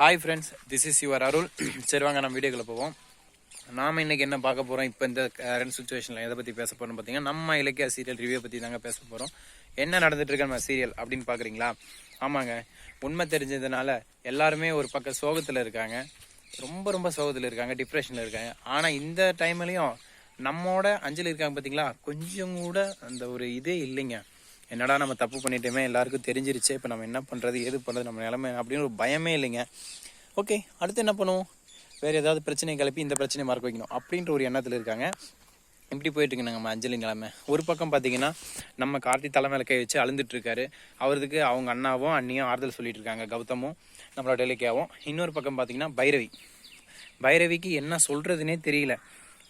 Hi friends this is your Arul சரி வாங்க நம்ம வீடியோக்குள்ள போவோம். நாம இன்னைக்கு என்ன பார்க்க போகிறோம் இப்போ இந்த கரண்ட் சுச்சுவேஷனில் எதை பற்றி பேச போறோம் பார்த்தீங்கன்னா நம்ம இலக்கிய சீரியல் ரிவ்யூ பற்றி தாங்க பேச போகிறோம் என்ன நடந்துட்டுருக்கு நம்ம சீரியல் அப்படின்னு பார்க்குறீங்களா ஆமாங்க. உண்மை தெரிஞ்சதுனால எல்லாருமே ஒரு பக்கம் சோகத்தில் இருக்காங்க. ரொம்ப ரொம்ப சோகத்தில் இருக்காங்க டிப்ரெஷனில் இருக்காங்க. ஆனால் இந்த டைம்லேயும் நம்மோட அஞ்சலி இருக்காங்க பார்த்தீங்களா கொஞ்சம் கூட அந்த ஒரு இதே இல்லைங்க. என்னடா நம்ம தப்பு பண்ணிட்டோமே எல்லாருக்கும் தெரிஞ்சிருச்சு இப்போ நம்ம என்ன பண்ணுறது ஏது பண்ணுறது நம்ம நிலைமை அப்படின்னு ஒரு பயமே இல்லைங்க. ஓகே அடுத்து என்ன பண்ணுவோம்? வேறு ஏதாவது பிரச்சனையை கிளப்பி இந்த பிரச்சனையை மறக்க வைக்கணும் அப்படின்ற ஒரு எண்ணத்தில் இருக்காங்க. இப்படி போயிட்டு நம்ம அஞ்சலி நிலைமை. ஒரு பக்கம் பார்த்தீங்கன்னா நம்ம கார்த்தி தலைமையில கை வச்சு அழுந்துட்டு இருக்காரு. அவருக்கு அவங்க அண்ணாவும் அண்ணியும் ஆறுதல் சொல்லிட்டு இருக்காங்க. கௌதமும் நம்மளோட இலக்கியாவும் இன்னொரு பக்கம் பார்த்தீங்கன்னா பைரவி. பைரவிக்கு என்ன சொல்றதுனே தெரியல.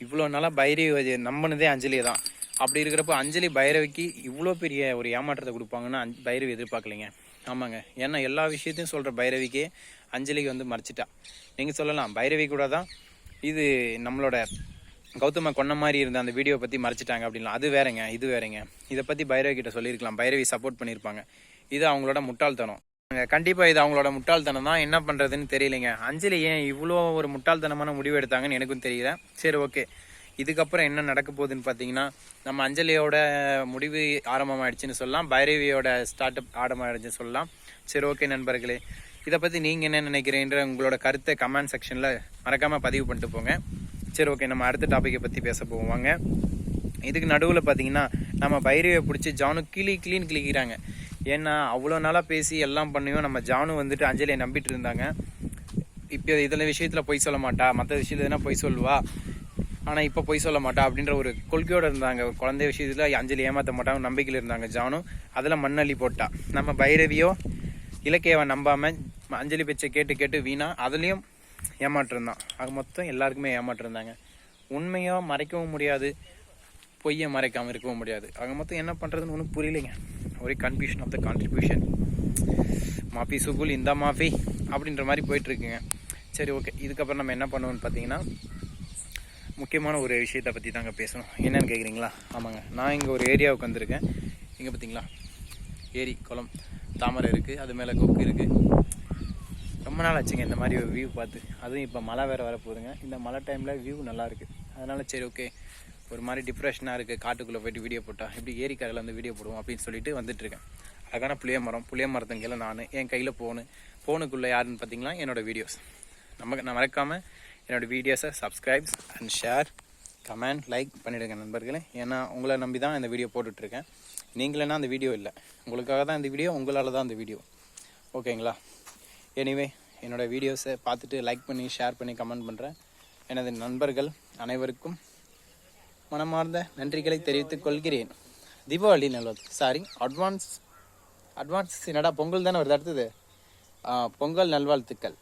இவ்வளோ நாளாக பைரவி நம்பினதே அஞ்சலியை தான் அப்படி இருக்கிறப்ப அஞ்சலி பைரவிக்கு இவ்வளோ பெரிய ஒரு ஏமாற்றத்தை கொடுப்பாங்கன்னு பைரவி எதிர்பார்க்கலைங்க. ஆமாங்க. ஏன்னா எல்லா விஷயத்தையும் சொல்கிற பைரவிக்கே அஞ்சலிக்கு வந்து மறைச்சிட்டா. நீங்கள் சொல்லலாம். பைரவி கூட தான் இது நம்மளோட கௌதம கொன்ன மாதிரி இருந்த அந்த வீடியோ பற்றி மறைச்சிட்டாங்க அப்படின்லாம். அது வேறங்க. இது வேறங்க. இதை பற்றி பைரவி கிட்ட சொல்லியிருக்கலாம். பைரவி சப்போர்ட் பண்ணியிருப்பாங்க. இது அவங்களோட முட்டாள்தனம். கண்டிப்பாக இது அவங்களோட முட்டாள்தனம் தான். என்ன பண்ணுறதுன்னு தெரியலைங்க. அஞ்சலி ஏன் இவ்வளோ ஒரு முட்டாள்தனமான முடிவு எடுத்தாங்கன்னு எனக்கும் தெரியல. சரி ஓகே இதுக்கப்புறம் என்ன நடக்க போகுதுன்னு பார்த்தீங்கன்னா நம்ம அஞ்சலியோட முடிவு ஆரம்பமாயிடுச்சுன்னு சொல்லலாம். பைரவியோட ஸ்டார்ட் அப் ஆரம்பமாயிடுச்சுன்னு சொல்லலாம். சரி ஓகே நண்பர்களே. இதை பற்றி நீங்கள் என்ன நினைக்கிறீன்ற உங்களோட கருத்தை கமெண்ட் செக்ஷனில் மறக்காமல் பதிவு பண்ணிட்டு போங்க. சரி ஓகே நம்ம அடுத்த டாப்பிக்கை பற்றி பேச போவாங்க இதுக்கு நடுவில் பார்த்தீங்கன்னா நம்ம பைரவியை பிடிச்சி ஜானு கிளி கிளின்னு கிளிக்கிறாங்க. ஏன்னா அவ்வளோ நாளாக பேசி எல்லாம் பண்ணியும் நம்ம ஜானு வந்துட்டு அஞ்சலியை நம்பிட்டு இருந்தாங்க. இப்போ இதில் விஷயத்தில் பொய் சொல்ல மாட்டா. மற்ற விஷயத்துல எதுனா பொய் சொல்லுவா. ஆனால் இப்போ பொய் சொல்ல மாட்டா அப்படின்ற ஒரு கொள்கையோடு இருந்தாங்க. குழந்தை விஷயத்தில் அஞ்சலி ஏமாற்ற மாட்டாங்க நம்பிக்கையில் இருந்தாங்க ஜானும் அதில் மண்ணள்ளி போட்டா. நம்ம பைரவியோ இலக்கியாவை நம்பாமல் அஞ்சலி பேச்சை கேட்டு கேட்டு வீணா அதுலேயும் ஏமாற்றிருந்தான். அது மொத்தம் எல்லாருக்குமே ஏமாற்றிருந்தாங்க. உண்மையாக உண்மையோ மறைக்கவும் முடியாது பொய்யை மறைக்காமல் இருக்கவும் முடியாது. ஆக மொத்தம் என்ன பண்ணுறதுன்னு ஒன்றும் புரியலைங்க. ஒரே கன்ஃபியூஷன் ஆஃப் த கான்ட்ரிபியூஷன் மாஃபி சுகுல் இந்த மாஃபி அப்படின்ற மாதிரி போயிட்டுருக்குங்க சரி ஓகே இதுக்கப்புறம் நம்ம என்ன பண்ணுவோம்னு பார்த்தீங்கன்னா முக்கியமான ஒரு விஷயத்தை பற்றி தாங்க பேசணும். என்னென்னு கேட்குறீங்களா ஆமாங்க. நான் இங்கே ஒரு ஏரியாவுக்கு வந்திருக்கேன் இங்கே பார்த்தீங்களா ஏரி குளம் தாமரை இருக்குது அது மேலே கொக்கு இருக்குது ரொம்ப நாள் ஆச்சுங்க இந்த மாதிரி ஒரு வியூ பார்த்து. அதுவும் இப்போ மழை வேறு வரப்போகுதுங்க. இந்த மழை டைமில் வியூ நல்லாயிருக்கு அதனால் சரி ஓகே ஒரு மாதிரி டிப்ரெஷனாக இருக்குது காட்டுக்குள்ளே போயிட்டு வீடியோ போட்டால் எப்படி ஏரிக்கரையில் வந்து வீடியோ போடுவோம் அப்படின்னு சொல்லிட்டு வந்துட்டுருக்கேன் அழகான புளிய மரம். புளிய மரத்துங்கெல்லாம் நான் என் கையில் ஃபோனு ஃபோனுக்குள்ளே யாருன்னு பார்த்தீங்கன்னா என்னோடய வீடியோஸ் நமக்கு நான் மறக்காமல் என்னோட வீடியோஸை subscribes and share comment like பண்ணிவிடுங்க நண்பர்களே. ஏன்னா உங்களை நம்பி தான் இந்த வீடியோ போட்டுட்ருக்கேன். நீங்களேனா அந்த வீடியோ இல்லை. உங்களுக்காக தான் இந்த வீடியோ உங்களால் தான் இந்த வீடியோ ஓகேங்களா? எனிவே என்னோட வீடியோஸை பார்த்துட்டு லைக் பண்ணி ஷேர் பண்ணி கமெண்ட் பண்ணுறேன் எனது நண்பர்கள் அனைவருக்கும் மனமார்ந்த நன்றிகளை தெரிவித்துக் கொள்கிறேன். தீபாவளி நல்லது சாரி அட்வான்ஸ் அட்வான்ஸ் என்னடா பொங்கல் தானே வருது அடுத்தது? பொங்கல் நல்வாழ்த்துக்கள்.